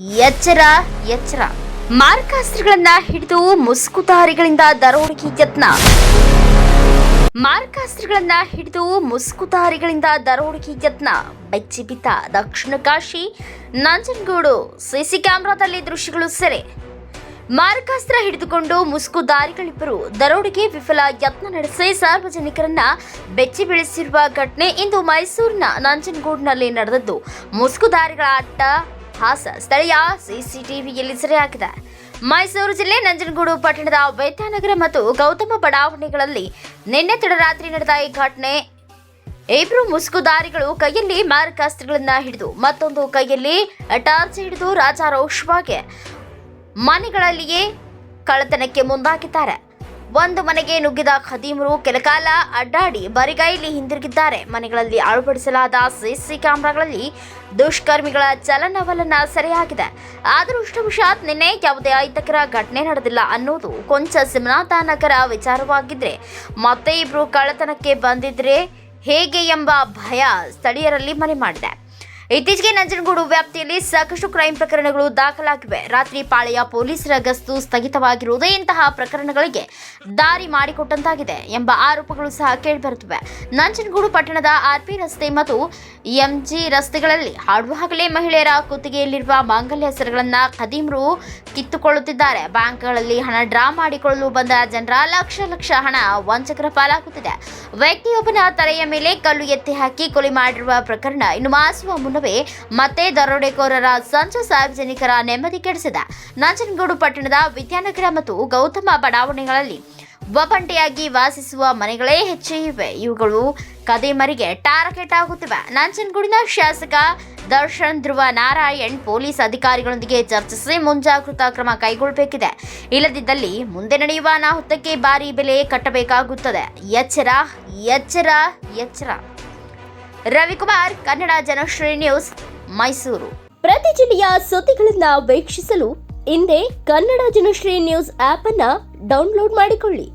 ಎಚ್ಚರ ಎಚ್ಚರ. ಮಾರಕಾಸ್ತ್ರಗಳನ್ನ ಹಿಡಿದು ಮುಸುಕುದಾರಿಗಳಿಂದ ದರೋಡೆಗೆ ಯತ್ನ. ಮಾರಕಾಸ್ತ್ರಗಳನ್ನ ಹಿಡಿದು ಮುಸುಕುದಾರಿಗಳಿಂದ ದರೋಡೆಗೆ ಯತ್ನ. ಬೆಚ್ಚಿಬಿದ್ದ ದಕ್ಷಿಣ ಕಾಶಿ, ನಂಜನಗೂಡು, ಸಿಸಿ ಕ್ಯಾಮೆರಾದಲ್ಲಿ ದೃಶ್ಯಗಳು ಸೆರೆ. ಮಾರಕಾಸ್ತ್ರ ಹಿಡಿದುಕೊಂಡು ಮುಸುಕುದಾರಿಗಳಿಬ್ಬರು ದರೋಡೆಗೆ ವಿಫಲ ಯತ್ನ ನಡೆಸಿ ಸಾರ್ವಜನಿಕರನ್ನ ಬೆಚ್ಚಿ ಬೀಳಿಸಿರುವ ಘಟನೆ ಇಂದು ಮೈಸೂರಿನ ನಂಜನಗೂಡಿನಲ್ಲಿ ನಡೆದದ್ದು. ಮುಸುಕುದಾರಿಗಳ ಅಟ್ಟ ಹಾಸ ಸ್ಥಳೀಯ ಸಿಸಿಟಿವಿಯಲ್ಲಿ ಸೆರೆಯಾಗಿದೆ ಮೈಸೂರು ಜಿಲ್ಲೆ ನಂಜನಗೂಡು ಪಟ್ಟಣದ ವೈದ್ಯನಗರ ಮತ್ತು ಗೌತಮ ಬಡಾವಣೆಗಳಲ್ಲಿ ನಿನ್ನೆ ತಡರಾತ್ರಿ ನಡೆದ ಈ ಘಟನೆ. ಇಬ್ರು ಮುಸುಕುದಾರಿಗಳು ಕೈಯಲ್ಲಿ ಮಾರಕಾಸ್ತ್ರಗಳನ್ನ ಹಿಡಿದು ಮತ್ತೊಂದು ಕೈಯಲ್ಲಿ ಟಾರ್ಚ್ ಹಿಡಿದು ರಾಜಾರೋಷವಾಗಿ ಮನೆಗಳಲ್ಲಿಯೇ ಕಳ್ಳತನಕ್ಕೆ ಮುಂದಾಗಿದ್ದಾರೆ. ಒಂದು ಮನೆಗೆ ನುಗ್ಗಿದ ಖದೀಮರು ಕೆಲಕಾಲ ಅಡ್ಡಾಡಿ ಬರಿಗೈಲಿ ಹಿಂದಿರುಗಿದ್ದಾರೆ. ಮನೆಗಳಲ್ಲಿ ಅಳವಡಿಸಲಾದ ಸಿಸಿ ಕ್ಯಾಮೆರಾಗಳಲ್ಲಿ ದುಷ್ಕರ್ಮಿಗಳ ಚಲನವಲನ ಸೆರೆಯಾಗಿದೆ. ಅದೃಷ್ಟವಶಾತ್ ನಿನ್ನೆ ಯಾವುದೇ ಅಹಿತಕರ ಘಟನೆ ನಡೆದಿಲ್ಲ ಅನ್ನೋದು ಕೊಂಚ ಸಿಮನಾಥನಗರ ವಿಚಾರವಾಗಿದ್ರೆ, ಮತ್ತೆ ಇಬ್ರು ಕಳ್ಳತನಕ್ಕೆ ಬಂದಿದ್ರೆ ಹೇಗೆ ಎಂಬ ಭಯ ಸ್ಥಳೀಯರಲ್ಲಿ ಮನೆ ಮಾಡಿದೆ. ಇತ್ತೀಚೆಗೆ ನಂಜನಗೂಡು ವ್ಯಾಪ್ತಿಯಲ್ಲಿ ಸಾಕಷ್ಟು ಕ್ರೈಂ ಪ್ರಕರಣಗಳು ದಾಖಲಾಗಿವೆ. ರಾತ್ರಿ ಪಾಳೆಯ ಪೊಲೀಸರ ಗಸ್ತು ಸ್ಥಗಿತವಾಗಿರುವುದೇ ಇಂತಹ ಪ್ರಕರಣಗಳಿಗೆ ದಾರಿ ಮಾಡಿಕೊಟ್ಟಂತಾಗಿದೆ ಎಂಬ ಆರೋಪಗಳು ಸಹ ಕೇಳಿಬರುತ್ತಿವೆ. ನಂಜನಗೂಡು ಪಟ್ಟಣದ ಆರ್ಪಿ ರಸ್ತೆ ಮತ್ತು ಎಂಜಿ ರಸ್ತೆಗಳಲ್ಲಿ ಹಾಡುವ ಹಗಲೇ ಮಹಿಳೆಯರ ಕುತ್ತಿಗೆಯಲ್ಲಿರುವ ಮಾಂಗಲ್ಯ ಹೆಸರುಗಳನ್ನ ಖದೀಮರು ಕಿತ್ತುಕೊಳ್ಳುತ್ತಿದ್ದಾರೆ. ಬ್ಯಾಂಕ್ಗಳಲ್ಲಿ ಹಣ ಡ್ರಾ ಮಾಡಿಕೊಳ್ಳಲು ಬಂದ ಜನರ ಲಕ್ಷ ಲಕ್ಷ ಹಣ ವಂಚಕರ ಪಾಲಾಗುತ್ತಿದೆ. ವ್ಯಕ್ತಿಯೊಬ್ಬನ ತಲೆಯ ಮೇಲೆ ಕಲ್ಲು ಎತ್ತಿ ಹಾಕಿ ಕೊಲೆ ಮಾಡಿರುವ ಪ್ರಕರಣ ಇನ್ನು ಮಾಸುವ ಮುನ್ನವೇ ಮತ್ತೆ ದರೋಡೆಕೋರರ ಸಂಚು ಸಾರ್ವಜನಿಕರ ನೆಮ್ಮದಿ ಕೆಡಿಸಿದ. ನಂಜನಗೂಡು ಪಟ್ಟಣದ ವಿದ್ಯಾನಗರ ಮತ್ತು ಗೌತಮ ಬಡಾವಣೆಗಳಲ್ಲಿ ಒಬ್ಬಂಟಿಯಾಗಿ ವಾಸಿಸುವ ಮನೆಗಳೇ ಹೆಚ್ಚು ಇವೆ. ಇವುಗಳು ಕದಿಮರಿಗೆ ಟಾರ್ಗೆಟ್ ಆಗುತ್ತಿವೆ ನಂಜನಗೂಡಿನ ಶಾಸಕ ದರ್ಶನ್ ಧ್ರುವ ನಾರಾಯಣ್ ಪೊಲೀಸ್ ಅಧಿಕಾರಿಗಳೊಂದಿಗೆ ಚರ್ಚಿಸಿ ಮುಂಜಾಗೃತಾ ಕ್ರಮ ಕೈಗೊಳ್ಳಬೇಕಿದೆ. ಇಲ್ಲದಿದ್ದಲ್ಲಿ ಮುಂದೆ ನಡೆಯುವ ಅನಾಹುತಕ್ಕೆ ಭಾರಿ ಬೆಲೆ ಕಟ್ಟಬೇಕಾಗುತ್ತದೆ. ಎಚ್ಚರ ಎಚ್ಚರ ಎಚ್ಚರ. ರವಿಕುಮಾರ್, ಕನ್ನಡ ಜನಶ್ರೀ ನ್ಯೂಸ್, ಮೈಸೂರು. ಪ್ರತಿ ಜಿಲ್ಲೆಯ ಸುದ್ದಿಗಳನ್ನು ವೀಕ್ಷಿಸಲು ಹಿಂದೆ ಕನ್ನಡ ಜನಶ್ರೀ ನ್ಯೂಸ್ ಆಪ್ ಅನ್ನು ಡೌನ್ಲೋಡ್ ಮಾಡಿಕೊಳ್ಳಿ.